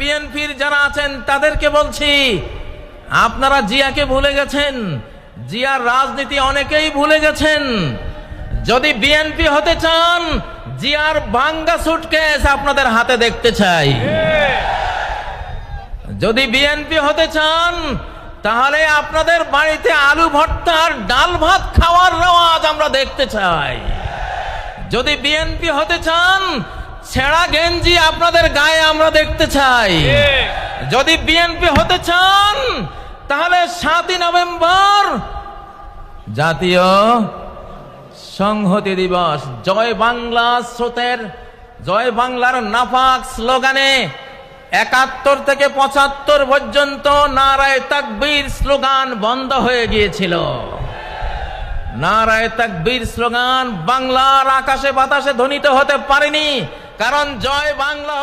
বিএনপির যারা আছেন, তাদেরকে বলছি, আপনারা জিয়াকে ভুলে গেছেন। জিয়ার রাজনীতি অনেকেই ভুলে গেছেন। যদি বিএনপি হতে চান, জিয়ার ভাঙ্গা সুটকেস আপনাদের হাতে দেখতে চাই। যদি বিএনপি হতে চান, তাহলে আপনাদের বাড়িতে আলু ভর্তার ডাল ভাত খাওয়ার রেওয়াজ আমরা দেখতে চাই। যদি বিএনপি হতে চান ছেঁড়া গেঞ্জি আপনাদের গায়ে আমরা দেখতে চাই। যদি বিএনপি হতে চান তাহলে সাতই নভেম্বর জাতীয় সংহতি দিবস। জয় বাংলা স্রোতের জয় বাংলার নাফাক স্লোগানে একাত্তর থেকে পঁচাত্তর পর্যন্ত নারায় তাকবীর স্লোগান বন্ধ হয়ে গিয়েছিল। নারায় তাকবীর স্লোগান বাংলার আকাশে বাতাসে ধ্বনিত হতে পারেনি। কারণ জয় বাংলা